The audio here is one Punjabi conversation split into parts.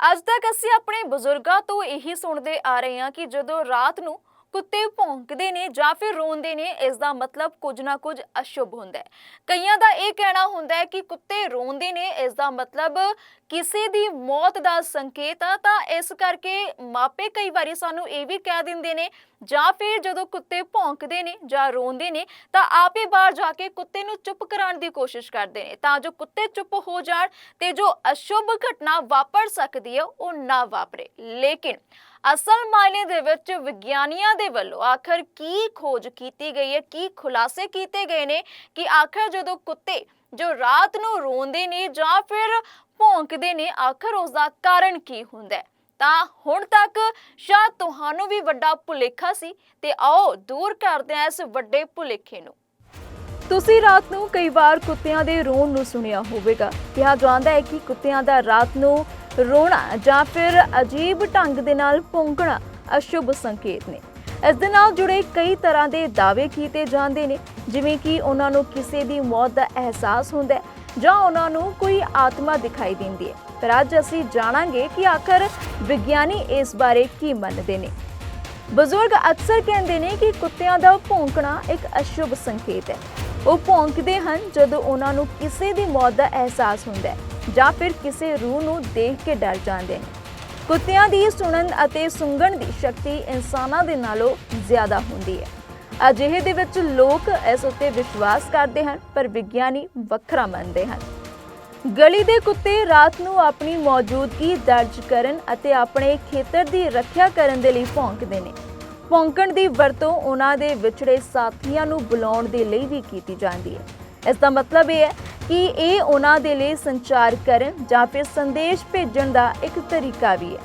ਅੱਜ ਤੱਕ ਅਸੀਂ ਆਪਣੇ ਬਜ਼ੁਰਗਾਂ ਤੋਂ ਇਹੀ ਸੁਣਦੇ ਆ ਰਹੇ ਹਾਂ ਕਿ ਜਦੋਂ ਰਾਤ ਨੂੰ ਕੁੱਤੇ ਭੌਂਕਦੇ ਨੇ ਜਾਂ ਫਿਰ ਰੋਂਦੇ ਨੇ ਇਸ ਦਾ ਮਤਲਬ ਕੁਝ ਨਾ ਕੁਝ ਅਸ਼ੁਭ ਹੁੰਦਾ ਹੈ। ਕਈਆਂ ਦਾ ਇਹ ਕਹਿਣਾ ਹੁੰਦਾ ਹੈ ਕਿ ਕੁੱਤੇ ਰੋਂਦੇ ਨੇ ਇਸ ਦਾ ਮਤਲਬ ਕਿਸੇ ਦੀ ਮੌਤ ਦਾ ਸੰਕੇਤ ਆ, ਤਾਂ ਇਸ ਕਰਕੇ ਮਾਪੇ ਕਈ ਵਾਰੀ ਸਾਨੂੰ ਇਹ ਵੀ ਕਹਿ ਦਿੰਦੇ ਨੇ, ਜਾਂ ਫਿਰ ਜਦੋਂ ਕੁੱਤੇ ਭੌਂਕਦੇ ਨੇ ਜਾਂ ਰੋਂਦੇ ਨੇ, ਤਾਂ ਆਪੇ ਬਾਹਰ ਜਾ ਕੇ ਕੁੱਤੇ ਨੂੰ ਚੁੱਪ ਕਰਾਉਣ ਦੀ ਕੋਸ਼ਿਸ਼ ਕਰਦੇ ਨੇ। ਤਾਂ ਜੋ ਕੁੱਤੇ ਚੁੱਪ ਹੋ ਜਾਣ ਤੇ ਜੋ ਅਸ਼ੁਭ ਘਟਨਾ ਵਾਪਰ ਸਕਦੀ ਹੈ, ਉਹ ਨਾ ਵਾਪਰੇ। ਲੇਕਿਨ ਅਸਲ ਮਾਇਨੇ ਦੇ ਵਿੱਚ ਵਿਗਿਆਨੀਆਂ ਦੇ ਵੱਲੋਂ ਆਖਰ ਕੀ ਖੋਜ ਕੀਤੀ ਗਈ ਹੈ, ਕੀ ਖੁਲਾਸੇ ਕੀਤੇ ਗਏ ਨੇ ਕਿ ਆਖਰ ਜਦੋਂ ਕੁੱਤੇ ਜੋ ਰਾਤ ਨੂੰ ਰੋਂਦੇ ਨੇ ਜਾਂ ਫਿਰ ਭੌਂਕਦੇ ਨੇ, ਆਖਰ ਉਸ ਦਾ ਕਾਰਨ ਕੀ ਹੁੰਦਾ ਹੈ? ਤਾਂ ਹੁਣ ਤੱਕ ਸ਼ਾਇਦ ਤੁਹਾਨੂੰ ਵੀ ਵੱਡਾ ਭੁਲੇਖਾ ਸੀ ਤੇ ਆਓ ਦੂਰ ਕਰਦੇ ਹਾਂ ਇਸ ਵੱਡੇ ਭੁਲੇਖੇ ਨੂੰ। ਤੁਸੀਂ ਰਾਤ ਨੂੰ ਕਈ ਵਾਰ ਕੁੱਤਿਆਂ ਦੇ ਰੋਣ ਨੂੰ ਸੁਣਿਆ ਹੋਵੇਗਾ। ਕਿਹਾ ਜਾਂਦਾ ਹੈ ਕਿ ਕੁੱਤਿਆਂ ਦਾ ਰਾਤ ਨੂੰ ਰੋਣਾ ਜਾਂ ਫਿਰ ਅਜੀਬ ਢੰਗ ਦੇ ਨਾਲ ਭੌਂਕਣਾ ਅਸ਼ੁਭ ਸੰਕੇਤ ਨੇ। ਇਸ ਦੇ ਨਾਲ ਜੁੜੇ ਕਈ ਤਰ੍ਹਾਂ ਦੇ ਦਾਅਵੇ ਕੀਤੇ ਜਾਂਦੇ ਨੇ, ਜਿਵੇਂ ਕਿ ਉਹਨਾਂ ਨੂੰ ਕਿਸੇ ਦੀ ਮੌਤ ਦਾ ਅਹਿਸਾਸ ਹੁੰਦਾ ਹੈ ਜਾਂ ਉਹਨਾਂ ਨੂੰ ਕੋਈ ਆਤਮਾ ਦਿਖਾਈ ਦਿੰਦੀ ਹੈ। ਪਰ ਅੱਜ ਅਸੀਂ ਜਾਣਾਂਗੇ ਕਿ ਆਖਰ ਵਿਗਿਆਨੀ ਇਸ ਬਾਰੇ ਕੀ ਮੰਨਦੇ ਨੇ। ਬਜ਼ੁਰਗ ਅਕਸਰ ਕਹਿੰਦੇ ਨੇ ਕਿ ਕੁੱਤਿਆਂ ਦਾ ਭੌਂਕਣਾ ਇੱਕ ਅਸ਼ੁਭ ਸੰਕੇਤ ਹੈ। ਉਹ ਭੌਂਕਦੇ ਹਨ ਜਦੋਂ ਉਹਨਾਂ ਨੂੰ ਕਿਸੇ ਦੀ ਮੌਤ ਦਾ ਅਹਿਸਾਸ ਹੁੰਦਾ ਹੈ। ਜਾਂ ਫਿਰ ਕਿਸੇ ਰੂਹ ਨੂੰ ਦੇਖ ਕੇ ਡਰ ਜਾਂਦੇ ਨੇ। ਕੁੱਤਿਆਂ ਦੀ ਸੁਣਨ ਅਤੇ ਸੁੰਘਣ ਦੀ ਸ਼ਕਤੀ ਇਨਸਾਨਾਂ ਦੇ ਨਾਲੋਂ ਜ਼ਿਆਦਾ ਹੁੰਦੀ ਹੈ। ਅਜਿਹੇ ਦੇ ਵਿੱਚ ਲੋਕ ਇਸ ਉੱਤੇ ਵਿਸ਼ਵਾਸ ਕਰਦੇ ਹਨ, ਪਰ ਵਿਗਿਆਨੀ ਵੱਖਰਾ ਮੰਨਦੇ ਹਨ। ਗਲੀ ਦੇ ਕੁੱਤੇ ਰਾਤ ਨੂੰ ਆਪਣੀ ਮੌਜੂਦਗੀ ਦਰਜ ਕਰਨ ਅਤੇ ਆਪਣੇ ਖੇਤਰ ਦੀ ਰੱਖਿਆ ਕਰਨ ਦੇ ਲਈ ਭੌਂਕਦੇ ਨੇ। ਭੌਂਕਣ ਦੀ ਵਰਤੋਂ ਉਹਨਾਂ ਦੇ ਵਿਛੜੇ ਸਾਥੀਆਂ ਨੂੰ ਬੁਲਾਉਣ ਦੇ ਲਈ ਵੀ ਕੀਤੀ ਜਾਂਦੀ ਹੈ। ਇਸ ਦਾ ਮਤਲਬ ਇਹ ਹੈ ਕਿ ਇਹ ਉਹਨਾਂ ਦੇ ਲਈ ਸੰਚਾਰ ਕਰਨ ਜਾਂ ਫਿਰ ਸੰਦੇਸ਼ ਭੇਜਣ ਦਾ ਇੱਕ ਤਰੀਕਾ ਵੀ ਹੈ।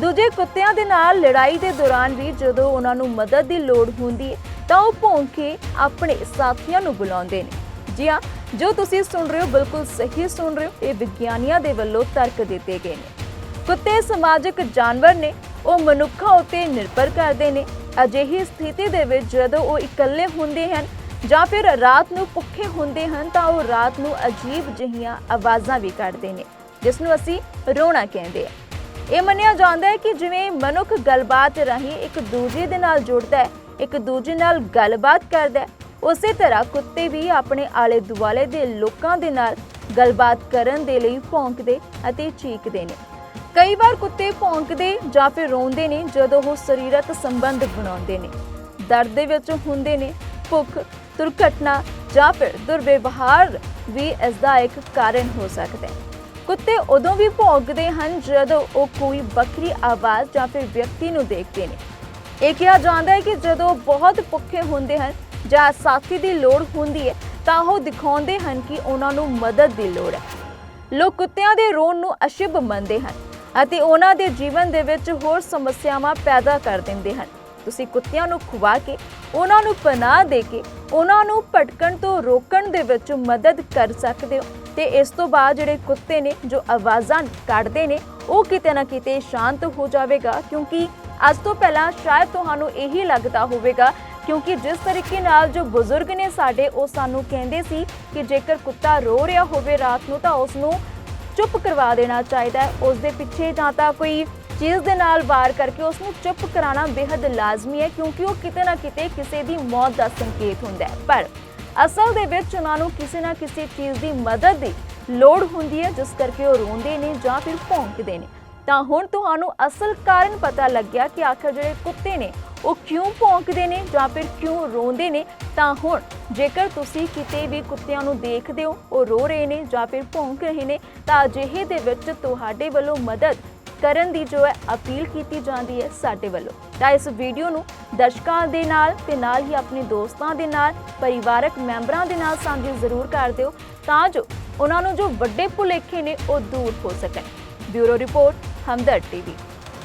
ਦੂਜੇ ਕੁੱਤਿਆਂ ਦੇ ਨਾਲ ਲੜਾਈ ਦੇ ਦੌਰਾਨ ਵੀ ਜਦੋਂ ਉਹਨਾਂ ਨੂੰ ਮਦਦ ਦੀ ਲੋੜ ਹੁੰਦੀ ਹੈ, ਤਾਂ ਉਹ ਭੌਂਕ ਕੇ ਆਪਣੇ ਸਾਥੀਆਂ ਨੂੰ ਬੁਲਾਉਂਦੇ ਨੇ। ਜੀ ਹਾਂ, ਜੋ ਤੁਸੀਂ ਸੁਣ ਰਹੇ ਹੋ, ਬਿਲਕੁਲ ਸਹੀ ਸੁਣ ਰਹੇ ਹੋ, ਇਹ ਵਿਗਿਆਨੀਆਂ ਦੇ ਵੱਲੋਂ ਤਰਕ ਦਿੱਤੇ ਗਏ ਨੇ। ਕੁੱਤੇ ਸਮਾਜਿਕ ਜਾਨਵਰ ਨੇ, ਉਹ ਮਨੁੱਖਾਂ ਉੱਤੇ ਨਿਰਭਰ ਕਰਦੇ ਨੇ। ਅਜਿਹੀ ਸਥਿਤੀ ਦੇ ਵਿੱਚ ਜਦੋਂ ਉਹ ਇਕੱਲੇ ਹੁੰਦੇ ਹਨ ਜਾਂ ਫਿਰ ਰਾਤ ਨੂੰ ਭੁੱਖੇ ਹੁੰਦੇ ਹਨ ਤਾਂ ਉਹ ਰਾਤ ਨੂੰ ਅਜੀਬ ਜਿਹੀਆਂ ਆਵਾਜ਼ਾਂ ਵੀ ਕੱਢਦੇ ਨੇ, ਜਿਸ ਨੂੰ ਅਸੀਂ ਰੋਣਾ ਕਹਿੰਦੇ ਆ। ਇਹ ਮੰਨਿਆ ਜਾਂਦਾ ਹੈ ਕਿ ਜਿਵੇਂ ਮਨੁੱਖ ਗੱਲਬਾਤ ਰਾਹੀਂ ਇੱਕ ਦੂਜੇ ਦੇ ਨਾਲ ਜੁੜਦਾ ਹੈ, ਇੱਕ ਦੂਜੇ ਨਾਲ ਗੱਲਬਾਤ ਕਰਦਾ ਹੈ, ਉਸੇ ਤਰ੍ਹਾਂ ਕੁੱਤੇ ਵੀ ਆਪਣੇ ਆਲੇ ਦੁਆਲੇ ਦੇ ਲੋਕਾਂ ਦੇ ਨਾਲ ਗੱਲਬਾਤ ਕਰਨ ਦੇ ਲਈ ਭੌਂਕਦੇ ਅਤੇ ਚੀਕਦੇ ਨੇ। ਕਈ ਵਾਰ ਕੁੱਤੇ ਭੌਂਕਦੇ ਜਾਂ ਫਿਰ ਰੋਂਦੇ ਨੇ ਜਦੋਂ ਉਹ ਸਰੀਰਕ ਸੰਬੰਧ ਬਣਾਉਂਦੇ ਨੇ, ਦਰਦ ਦੇ ਵਿੱਚ ਹੁੰਦੇ ਨੇ, ਭੁੱਖ ਦੁਰਘਟਨਾ ਜਾਂ ਫਿਰ ਦੁਰਵਿਵਹਾਰ ਵੀ ਇਸ ਦਾ ਇੱਕ ਕਾਰਨ ਹੋ ਸਕਦਾ ਹੈ ਕੁੱਤੇ ਉਦੋਂ ਵੀ ਭੌਂਕਦੇ ਹਨ ਜਦੋਂ ਉਹ ਕੋਈ ਵੱਖਰੀ ਆਵਾਜ਼ ਜਾਂ ਫਿਰ ਵਿਅਕਤੀ ਨੂੰ ਦੇਖਦੇ ਨੇ। ਇਹ ਕਿਹਾ ਜਾਂਦਾ ਹੈ ਕਿ ਜਦੋਂ ਬਹੁਤ ਭੁੱਖੇ ਹੁੰਦੇ ਹਨ ਜਾਂ ਸਾਥੀ ਦੀ ਲੋੜ ਹੁੰਦੀ ਹੈ ਤਾਂ ਉਹ ਦਿਖਾਉਂਦੇ ਹਨ ਕਿ ਉਹਨਾਂ ਨੂੰ ਮਦਦ ਦੀ ਲੋੜ ਹੈ। ਲੋਕ ਕੁੱਤਿਆਂ ਦੇ ਰੋਣ ਨੂੰ ਅਸ਼ੁਭ ਮੰਨਦੇ ਹਨ ਅਤੇ ਉਹਨਾਂ ਦੇ ਜੀਵਨ ਦੇ ਵਿੱਚ ਹੋਰ ਸਮੱਸਿਆਵਾਂ ਪੈਦਾ ਕਰ ਦਿੰਦੇ ਹਨ। ਤੁਸੀਂ ਕੁੱਤਿਆਂ ਨੂੰ ਖਵਾ ਕੇ, ਉਹਨਾਂ ਨੂੰ ਪਨਾਹ ਦੇ ਕੇ, ਉਹਨਾਂ ਨੂੰ ਭਟਕਣ ਤੋਂ ਰੋਕਣ ਦੇ ਵਿੱਚ ਮਦਦ ਕਰ ਸਕਦੇ ਹੋ। ਤੇ ਇਸ ਤੋਂ ਬਾਅਦ ਜਿਹੜੇ ਕੁੱਤੇ ਨੇ, ਜੋ ਆਵਾਜ਼ਾਂ ਕੱਢਦੇ ਨੇ, ਉਹ ਕਿਤੇ ਨਾ ਕਿਤੇ ਸ਼ਾਂਤ ਹੋ ਜਾਵੇਗਾ, ਕਿਉਂਕਿ ਅੱਜ ਤੋਂ ਪਹਿਲਾਂ ਸ਼ਾਇਦ ਤੁਹਾਨੂੰ ਇਹੀ ਲੱਗਦਾ ਹੋਵੇਗਾ, ਕਿਉਂਕਿ ਜਿਸ ਤਰੀਕੇ ਨਾਲ ਜੋ ਬਜ਼ੁਰਗ ਨੇ ਸਾਡੇ, ਉਹ ਸਾਨੂੰ ਕਹਿੰਦੇ ਸੀ ਕਿ ਜੇਕਰ ਕੁੱਤਾ ਰੋ ਰਿਹਾ ਹੋਵੇ ਰਾਤ ਨੂੰ ਤਾਂ ਉਸ ਨੂੰ ਚੁੱਪ ਕਰਵਾ ਦੇਣਾ ਚਾਹੀਦਾ ਹੈ। ਉਸ ਦੇ ਪਿੱਛੇ ਜਾਂ ਤਾਂ ਕੋਈ ਚੀਜ਼ ਦੇ ਨਾਲ ਵਾਰ ਕਰਕੇ ਉਸ ਨੂੰ ਚੁੱਪ ਕਰਾਉਣਾ ਬੇहद ਲਾਜ਼ਮੀ ਹੈ, ਕਿਉਂਕਿ ਉਹ ਕਿਤੇ ਨਾ ਕਿਤੇ ਕਿਸੇ ਦੀ ਮੌਤ ਦਾ ਸੰਕੇਤ ਹੁੰਦਾ ਹੈ। ਪਰ ਅਸਲ ਦੇ ਵਿੱਚ ਉਹਨਾਂ ਨੂੰ ਕਿਸੇ ਨਾ ਕਿਸੇ ਚੀਜ਼ ਦੀ ਮਦਦ ਦੀ ਲੋੜ ਹੁੰਦੀ ਹੈ, ਜਿਸ ਕਰਕੇ ਉਹ ਰੋਂਦੇ ਨੇ ਜਾਂ ਫਿਰ ਭੌਂਕਦੇ ਨੇ। ਤਾਂ ਹੁਣ ਤੁਹਾਨੂੰ ਅਸਲ ਕਾਰਨ ਪਤਾ ਲੱਗਿਆ ਕਿ ਆਖਰ ਜਿਹੜੇ ਕੁੱਤੇ ਨੇ, ਉਹ ਕਿਉਂ ਭੌਂਕਦੇ ਨੇ ਜਾਂ ਫਿਰ ਕਿਉਂ ਰੋਂਦੇ ਨੇ? ਤਾਂ ਹੁਣ ਜੇਕਰ ਤੁਸੀਂ ਕਿਤੇ ਵੀ ਕੁੱਤਿਆਂ ਨੂੰ ਦੇਖਦੇ ਹੋ, ਉਹ ਰੋ ਰਹੇ ਨੇ ਜਾਂ ਫਿਰ ਭੌਂਕ ਰਹੇ ਨੇ, ਤਾਂ ਅਜਿਹੇ ਦੇ ਵਿੱਚ ਤੁਹਾਡੇ ਵੱਲੋਂ ਮਦਦ ਕਰਨ ਦੀ ਜੋ ਹੈ ਅਪੀਲ ਕੀਤੀ ਜਾਂਦੀ ਹੈ ਸਾਡੇ ਵੱਲੋਂ। ਤਾਂ ਇਸ ਵੀਡੀਓ ਨੂੰ ਦਰਸ਼ਕਾਂ ਦੇ ਨਾਲ ਤੇ ਨਾਲ ਹੀ ਆਪਣੇ ਦੋਸਤਾਂ ਦੇ ਨਾਲ, ਪਰਿਵਾਰਕ ਮੈਂਬਰਾਂ ਦੇ ਨਾਲ ਸਾਂਝੀ ਜ਼ਰੂਰ ਕਰ ਦਿਓ ਤਾਂ ਜੋ ਉਹਨਾਂ ਨੂੰ ਜੋ ਵੱਡੇ ਭੁਲੇਖੇ ਨੇ ਉਹ ਦੂਰ ਹੋ ਸਕਣ। Bureau report Hamdard TV.